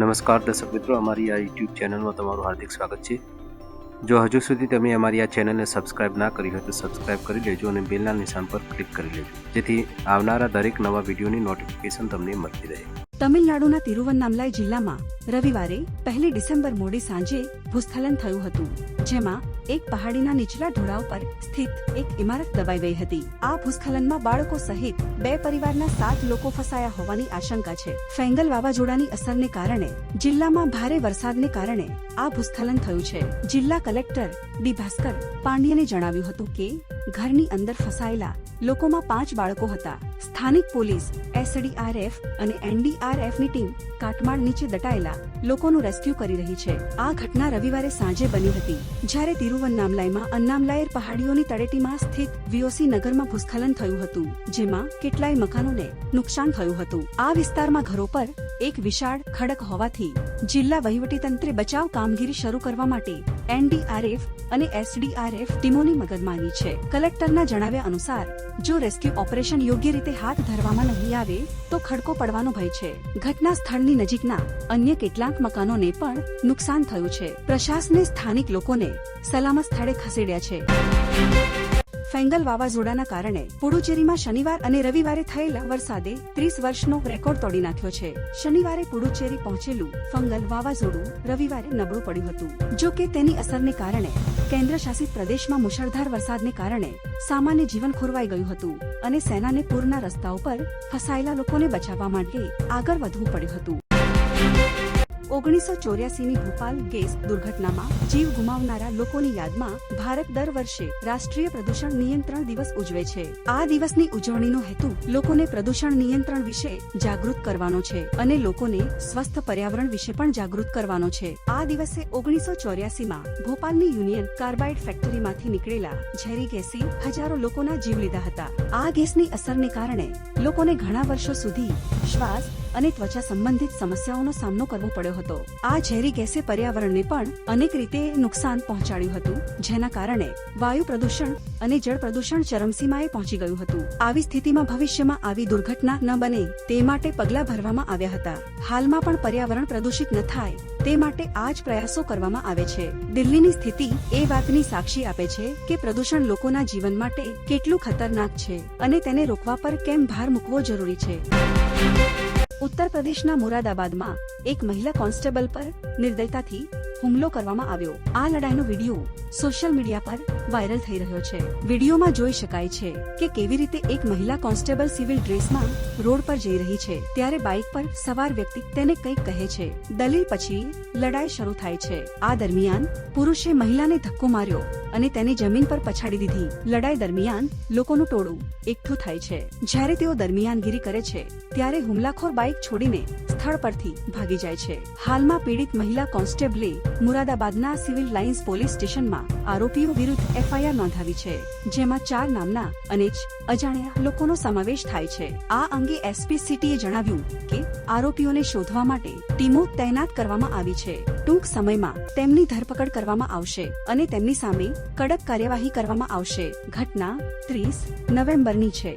નમસ્કાર દર્શક મિત્રો, અમારી આ યુટ્યુબ ચેનલમાં તમારું હાર્દિક સ્વાગત છે. જો હજુ સુધી તમે અમારી આ ચેનલને સબસ્ક્રાઇબ ના કરી હોય તો સબસ્ક્રાઇબ કરી લેજો અને બેલના નિશાન પર ક્લિક કરી લેજો. જેથી આવનારા દરેક નવા વિડીયોની નોટિફિકેશન તમને મળતી રહે. તમિલનાડુના તિરુવન્નામલાઈ જિલ્લામાં રવિવારે, પહેલી ડિસેમ્બર મોડી સાંજે ભૂસ્ખલન થયું હતું. જેમાં એક પહાડીના નીચલા ઢોળાવ પર સ્થિત એક ઇમારત દબાઈ ગઈ હતી. આ ભૂસ્ખલનમાં બાળકો સહિત બે પરિવારના સાત લોકો ફસાયા હોવાની આશંકા છે. ફેંગલ વાવાઝોડાની અસરને કારણે જિલ્લામાં ભારે વરસાદને કારણે આ ભૂસ્ખલન થયું છે. જિલ્લા કલેક્ટર બી ભાસ્કર પાંડ્યને જણાવ્યું હતું કે, ઘરની અંદર ફસાયેલા લોકોમાં પાંચ બાળકો હતા. સ્થાનિક પોલીસ, એસડીઆરએફ અને એનડીઆરએફની ટીમ કાટમાળ નીચે દટાયેલા લોકોનું રેસ્ક્યુ કરી રહી છે. આ ઘટના રવિવારે સાંજે બની હતી, જ્યારે તિરુવન્નામલાઈમાં અન્નામલાયર પહાડીઓની તળેટીમાં સ્થિત વીઓસી નગરમાં ભૂસ્ખલન થયું હતું, જેમાં કેટલાય મકાનોને નુકસાન થયું હતું. આ વિસ્તારમાં ઘરો પર એક વિશાળ ખડક હોવાથી જિલ્લા વહીવટીતંત્રે બચાવ કામગીરી શરૂ કરવા માટે એનડીઆરએફ અને એસડીઆરએફ ટીમોની મગજમારી છે. કલેક્ટરના જણાવ્યા અનુસાર, જો રેસ્ક્યુ ઓપરેશન યોગ્ય રીતે હાથ ધરવામાં નહીં આવે, તો ખડકો પડવાનો ભય છે. ઘટના સ્થળની નજીકના અન્ય કેટલાક મકાનોને પણ નુકસાન થયું છે. પ્રશાસને સ્થાનિક લોકોને સલામત સ્થળે ખસેડ્યા છે. ફેંગલ વાવાઝોડાના કારણે પુડુચેરીમાં શનિવાર અને રવિવારે થયેલા વરસાદે ત્રીસ વર્ષનો રેકોર્ડ તોડી નાખ્યો છે. શનિવારે પુડુચેરી પહોંચેલું ફંગલ વાવાઝોડું રવિવારે નબળું પડ્યું હતું. જો કે તેની અસરને કારણે કેન્દ્ર શાસિત પ્રદેશમાં મુશળધાર વરસાદને કારણે સામાન્ય જીવન ખોરવાઈ ગયું હતું અને સેનાને પૂરના રસ્તાઓ પર ફસાયેલા લોકોને બચાવવા માટે આગળ વધવું પડ્યું હતું. ઓગણીસો ચોર્યાસીની ભોપાલ ગેસ દુર્ઘટનામાં જીવ ગુમાવનારા લોકોની યાદમાં ભારત દર વર્ષે રાષ્ટ્રીય પ્રદૂષણ નિયંત્રણ દિવસ ઉજવે છે. આ દિવસની ઉજવણીનો હેતુ લોકોને પ્રદૂષણ નિયંત્રણ વિશે જાગૃત કરવાનો છે અને લોકોને સ્વસ્થ પર્યાવરણ વિશે પણ જાગૃત કરવાનો છે. આ દિવસે ઓગણીસો ચોર્યાસીમાં ભોપાલની યુનિયન કાર્બાઇડ ફેક્ટરીમાંથી નીકળેલા ઝેરી ગેસી હજારો લોકોના જીવ લીધા હતા. આ ગેસની અસરને કારણે લોકોને ઘણા વર્ષો સુધી શ્વાસ અને ત્વચા સંબંધિત સમસ્યાઓનો સામનો કરવો પડ્યો હતો. આ ઝેરી ગેસે પર્યાવરણને પણ અનેક રીતે નુકસાન પહોંચાડ્યું હતું, જેના કારણે વાયુ પ્રદૂષણ અને જળ પ્રદૂષણ ચરમસીમાએ પહોંચી ગયું હતું. આવી સ્થિતિમાં ભવિષ્યમાં આવી દુર્ઘટના ન બને તે માટે પગલાં ભરવામાં આવ્યા હતા. હાલમાં પણ પર્યાવરણ પ્રદૂષિત ન થાય તે માટે આ જ પ્રયાસો કરવામાં આવે છે. દિલ્હીની સ્થિતિ એ વાતની સાક્ષી આપે છે કે પ્રદૂષણ લોકોના જીવન માટે કેટલું ખતરનાક છે અને તેને રોકવા પર કેમ ભાર મૂકવો જરૂરી છે. ઉત્તર પ્રદેશના મુરાદાબાદમાં એક મહિલા કોન્સ્ટેબલ પર નિર્દયતાથી હુમલો કરવામાં આવ્યો. આ લડાઈનો વીડિયો સોશિયલ મીડિયા પર વાયરલ થઈ રહ્યો છે. વિડીયોમાં જોઈ શકાય છે કે કેવી રીતે એક મહિલા કોન્સ્ટેબલ સિવિલ ડ્રેસમાં રોડ પર જઈ રહી છે, ત્યારે બાઇક પર સવાર વ્યક્તિ તેને કંઈક કહે છે. દલીલ પછી લડાઈ શરૂ થાય છે. આ દરમિયાન પુરુષે મહિલાને ધક્કો માર્યો અને તેને જમીન પર પછાડી દીધી. લડાઈ દરમિયાન લોકોનું ટોળું એકઠું થાય છે. જ્યારે તેઓ દરમિયાનગીરી કરે છે, ત્યારે હુમલાખોર બાઇક છોડીને સ્થળ પરથી ભાગી જાય છે. હાલમાં પીડિત મહિલા કોન્સ્ટેબલે મુરાદાબાદના સિવિલ લાઇન્સ પોલીસ સ્ટેશનમાં આરોપીઓ વિરુદ્ધ એફઆઈઆર નોંધાવી છે, જેમાં ચાર નામના અને અજાણ્યા લોકોનો સમાવેશ થાય છે. આ અંગે એસપી સિટીએ જણાવ્યું કે આરોપીઓને શોધવા માટે ટીમો તૈનાત કરવામાં આવી છે. ટૂંક સમયમાં તેમની ધરપકડ કરવામાં આવશે અને તેમની સામે કડક કાર્યવાહી કરવામાં આવશે. ઘટના ત્રીસ નવેમ્બરની છે.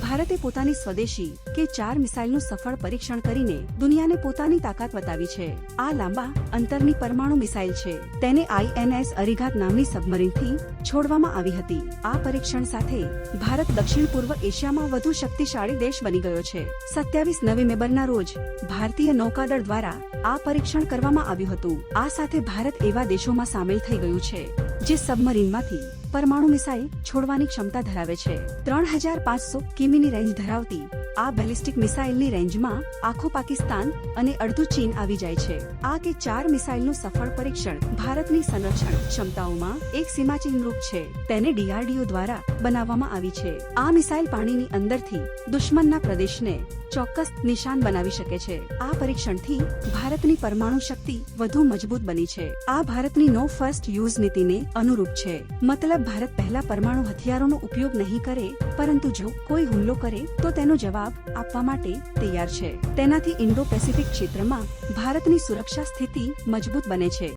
ભારતે પોતાની સ્વદેશી કે ચાર મિસાઇલનું સફળ પરીક્ષણ કરીને દુનિયાને પોતાની તાકાત બતાવી છે. આ લાંબા અંતરની પરમાણુ મિસાઇલ છે. તેને આઈએનએસ અરિઘાત નામની સબમરીનથી છોડવામાં આવી હતી. આ પરીક્ષણ સાથે ભારત દક્ષિણ પૂર્વ એશિયામાં વધુ શક્તિશાળી દેશ બની ગયો છે. સત્યાવીસ નવેમ્બરના રોજ ભારતીય નૌકાદળ દ્વારા આ પરીક્ષણ કરવામાં આવ્યું હતું. આ સાથે ભારત એવા દેશોમાં સામેલ થઈ ગયું છે, જે સબમરીનમાંથી પરમાણુ મિસાઇલ છોડવાની ક્ષમતા ધરાવે છે. ત્રણ હજાર પાંચસો કિમીની રેન્જ ધરાવતી આ બેલિસ્ટિક મિસાઇલની રેન્જમાં આખું પાકિસ્તાન અને અડધું ચીન આવી જાય છે. આ કે ચાર મિસાઇલનું સફળ પરીક્ષણ ભારતની સંરક્ષણ ક્ષમતાઓમાં એક સીમાચિહ્નરૂપ છે. તેને ડીઆરડીઓ દ્વારા બનાવવામાં આવી છે. આ મિસાઇલ પાણીની અંદરથી દુશ્મનના પ્રદેશને ચોક્કસ નિશાન બનાવી શકે છે. આ પરીક્ષણથી ભારતની પરમાણુ શક્તિ વધુ મજબૂત બની છે. આ ભારતની નો ફર્સ્ટ યુઝ નીતિને અનુરૂપ છે. મતલબ ભારત પહેલા પરમાણુ હથિયારોનો ઉપયોગ નહીં કરે, પરંતુ જો કોઈ હુમલો કરે, તો તેનો જવાબ આપવા માટે તૈયાર છે. તેનાથી ઇન્ડો પેસિફિક ક્ષેત્રમાં ભારતની સુરક્ષા સ્થિતિ મજબૂત બને છે.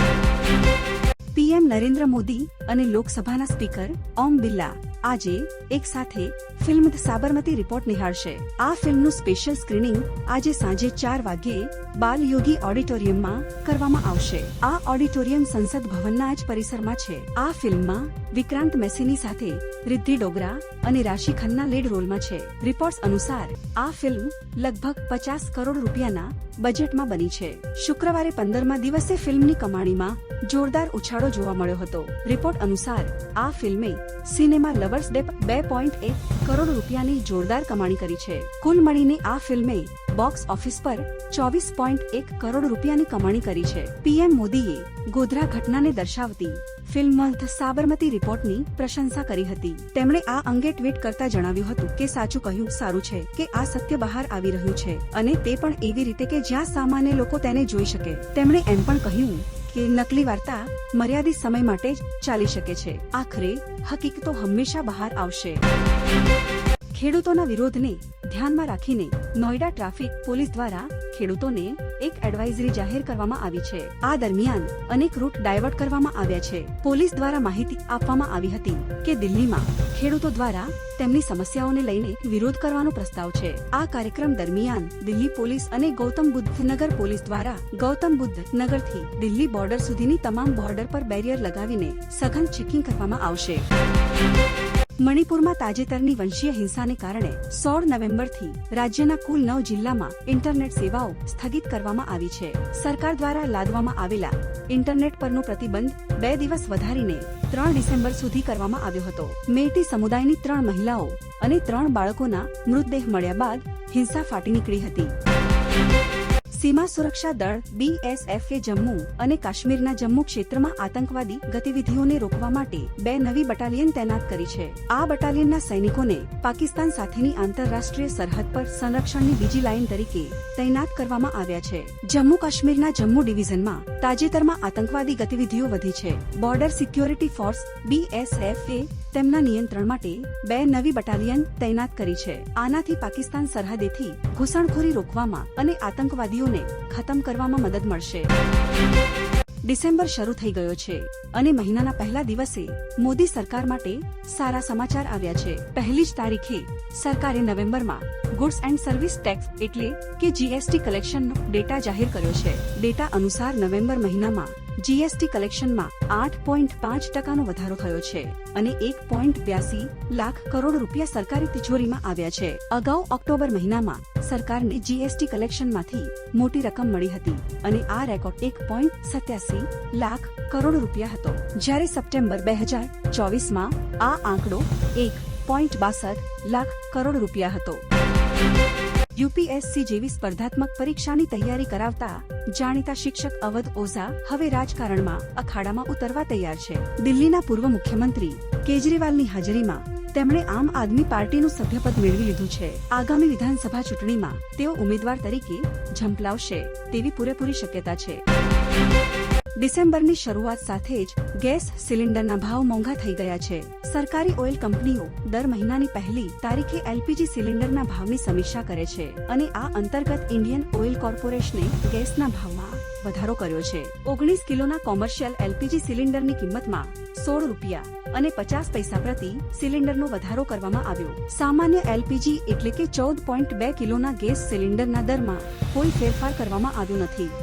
પીએમ નરેન્દ્ર મોદી અને લોકસભાના સ્પીકર ઓમ બિરલા આજે એક સાથે ફિલ્મ સાબરમતી રિપોર્ટ નિહાળશે. આ ફિલ્મનું સ્પેશિયલ સ્ક્રીનિંગ આજે સાંજે ચાર વાગ્યે બાલ યોગી ઓડિટોરિયમમાં કરવામાં આવશે. આ ઓડિટોરિયમ સંસદ ભવનના જ પરિસરમાં છે. આ ફિલ્મમાં વિક્રાંત મેસીની સાથે રિદ્ધિ ડોગરા અને રાશિ ખન્ના લીડ રોલમાં છે. રિપોર્ટ્સ અનુસાર આ ફિલ્મ લગભગ પચાસ કરોડ રૂપિયાના બજેટમાં બની છે. શુક્રવારે પંદરમા દિવસે ફિલ્મની કમાણીમાં જોરદાર ઉછાળો જોવા મળ્યો હતો. રિપોર્ટ અનુસાર, આ ફિલ્મે સિનેમા લવર્સ ડે બે પોઈન્ટ એક કરોડ રૂપિયાની જોરદાર કમાણી કરી છે. કુલ મળીને આ ફિલ્મે બોક્સ ઓફિસ પર ચોવીસ પોઈન્ટ એક કરોડ રૂપિયાની કમાણી કરી છે. પીએમ મોદીએ ગોધરા ઘટનાને દર્શાવતી ફિલ્મ મંથ સાબરમતી રિપોર્ટની પ્રશંસા કરી હતી. તેમણે આ અંગે ટ્વીટ કરતા જણાવ્યું હતું કે સાચું કહ્યું, સારું છે કે આ સત્ય બહાર આવી રહ્યું છે અને તે પણ એવી રીતે કે જ્યાં સામાન્ય લોકો તેને જોઈ શકે. તેમણે એમ પણ કહ્યું કે નકલી વાર્તા મર્યાદિત સમય માટે જ ચાલી શકે છે. આખરે હકીકતો હંમેશા બહાર આવશે. ખેડૂતોના વિરોધને ધ્યાનમાં રાખીને નોઈડા ટ્રાફિક પોલીસ દ્વારા ખેડૂતોને એક એડવાઇઝરી જાહેર કરવામાં આવી છે. આ દરમિયાન અનેક રૂટ ડાયવર્ટ કરવામાં આવ્યા છે. પોલીસ દ્વારા માહિતી આપવામાં આવી હતી કે દિલ્હીમાં ખેડૂતો દ્વારા તેમની સમસ્યાઓને લઈને વિરોધ કરવાનો પ્રસ્તાવ છે. આ કાર્યક્રમ દરમિયાન દિલ્હી પોલીસ અને ગૌતમ બુદ્ધ નગર પોલીસ દ્વારા ગૌતમ બુદ્ધ નગરથી દિલ્હી બોર્ડર સુધીની તમામ બોર્ડર પર બેરિયર લગાવીને સઘન ચેકિંગ કરવામાં આવશે. મણિપુરમાં તાજેતરની વંશીય હિંસાને કારણે સોળ નવેમ્બરથી રાજ્યના કુલ નવ જિલ્લામાં ઇન્ટરનેટ સેવાઓ સ્થગિત કરવામાં આવી છે. સરકાર દ્વારા લાદવામાં આવેલા ઇન્ટરનેટ પરનો પ્રતિબંધ બે દિવસ વધારીને ત્રણ ડિસેમ્બર સુધી કરવામાં આવ્યો હતો. મેટી સમુદાયની ત્રણ મહિલાઓ અને ત્રણ બાળકોના મૃતદેહ મળ્યા બાદ હિંસા ફાટી નીકળી હતી. સીમા સુરક્ષા દળ બીએસએફએ જમ્મુ અને કાશ્મીરના જમ્મુ ક્ષેત્રમાં આતંકવાદી ગતિવિધિઓને રોકવા માટે બે નવી બટાલિયન તૈનાત કરી છે. આ બટાલિયનના સૈનિકોને પાકિસ્તાન સાથેની આંતરરાષ્ટ્રીય સરહદ પર સંરક્ષણની બીજી લાઇન તરીકે તૈનાત કરવામાં આવ્યા છે. જમ્મુ કાશ્મીરના જમ્મુ ડિવિઝનમાં તાજેતરમાં આતંકવાદી ગતિવિધિઓ વધી છે. બોર્ડર સિક્યોરિટી ફોર્સ બીએસએફએ તેમના નિયંત્રણ માટે બે નવી બટાલિયન તૈનાત કરી છે. આનાથી પાકિસ્તાન સરહદેથી ઘૂસણખોરી રોકવામાં અને આતંકવાદીઓને ખતમ કરવામાં મદદ મળશે. ડિસેમ્બર શરૂ થઈ ગયો છે અને મહિનાના પહેલા દિવસે મોદી સરકાર માટે સારા સમાચાર આવ્યા છે. પહેલી જ તારીખે સરકારે નવેમ્બરમાં ગુડ્સ એન્ડ સર્વિસ ટેક્સ એટલે કે જીએસટી કલેક્શનનો ડેટા જાહેર કર્યો છે. ડેટા અનુસાર નવેમ્બર મહિનામાં જીએસટી કલેક્શનમાં આઠ પોઈન્ટ પાંચ ટકાનો વધારો થયો છે અને એક પોઈન્ટ બ્યાસી લાખ કરોડ રૂપિયા સરકારી તિજોરીમાં આવ્યા છે. અગાઉ ઓક્ટોબર મહિનામાં સરકારને જીએસટી કલેક્શનમાંથી મોટી રકમ મળી હતી અને આ રેકોર્ડ એક પોઈન્ટ સત્યાસી લાખ કરોડ રૂપિયા હતો. જ્યારે સપ્ટેમ્બર બે હજાર ચોવીસમાં આ આંકડો એક પોઈન્ટ બાસઠ લાખ કરોડ રૂપિયા હતો. યુપીએસસી જેવી સ્પર્ધાત્મક પરીક્ષાની તૈયારી કરાવતા જાણીતા શિક્ષક અવધ ઓઝા હવે રાજકારણમાં અખાડામાં ઉતરવા તૈયાર છે. દિલ્હીના પૂર્વ મુખ્યમંત્રી કેજરીવાલની હાજરીમાં તેમણે આમ આદમી પાર્ટીનું સભ્યપદ મેળવી લીધું છે. આગામી વિધાનસભા ચૂંટણીમાં તેઓ ઉમેદવાર તરીકે ઝંપલાવશે તેવી પૂરેપૂરી શક્યતા છે. ડિસેમ્બરની શરૂઆત સાથે જ ગેસ સિલિન્ડરના ભાવ મોંઘા થઈ ગયા છે. સરકારી ઓઇલ કંપનીઓ દર મહિનાની પહેલી તારીખે એલપીજી સિલિન્ડરના ભાવની સમીક્ષા કરે છે અને આ અંતર્ગત ઇન્ડિયન ઓઇલ કોર્પોરેશને ગેસના ભાવમાં વધારો કર્યો છે. ઓગણીસ કિલોના કોમર્શિયલ એલપીજી સિલિન્ડરની કિંમતમાં સોળ રૂપિયા અને પચાસ પૈસા પ્રતિ સિલિન્ડરનો વધારો કરવામાં આવ્યો. સામાન્ય એલપીજી એટલે કે ચૌદ પોઈન્ટ બે કિલોના ગેસ સિલિન્ડરના દરમાં કોઈ ફેરફાર કરવામાં આવ્યો નથી.